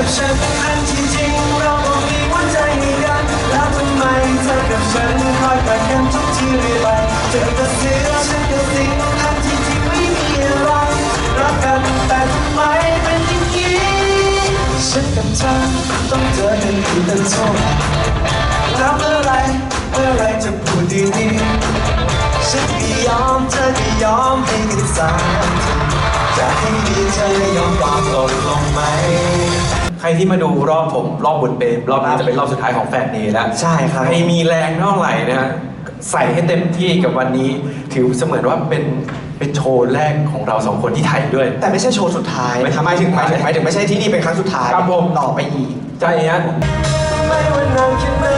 กับฉันอันที่จริงเราก็มีหัวใจให้กัน แล้วทำไมเธอกับฉันคอยกัดกันทุกทีเรื่อยไปเธอกับเสือฉันกับสิงอันที่จริงไม่มีอะไรรักกันแต่ทำไมเป็นอย่างนี้ฉันกับเธอต้องเจอกันอีกตั้งเท่าไหร่แล้วเมื่อไรเมื่อไรจะพูดดีๆฉันก็ยอมเธอก็ยอมให้กันสักทีจะให้ดีเธอยอมตอบตกลงไหม ใครที่มาดูรอบผมรอบบนเปรมรอบนี้จะเป็นรอบสุดท้ายของแฟนเนแล้วใช่ครับ ใครมีแรงเท่าไหร่นะฮะใส่ให้เต็มที่กับวันนี้ ถือเสมือนว่าเป็นเป็นโชว์แรกของเราสองคนที่ไทยด้วย แต่ไม่ใช่โชว์สุดท้ายไม่หมายถึงหมายถึงไม่หมายถึงไม่ใช่ที่นี่เป็นครั้งสุดท้ายครับผม ต่อไปอีก ใจฮะไม่ว่านา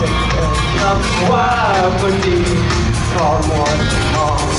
จะเกิดคำว่าคนดีพอหมดมอง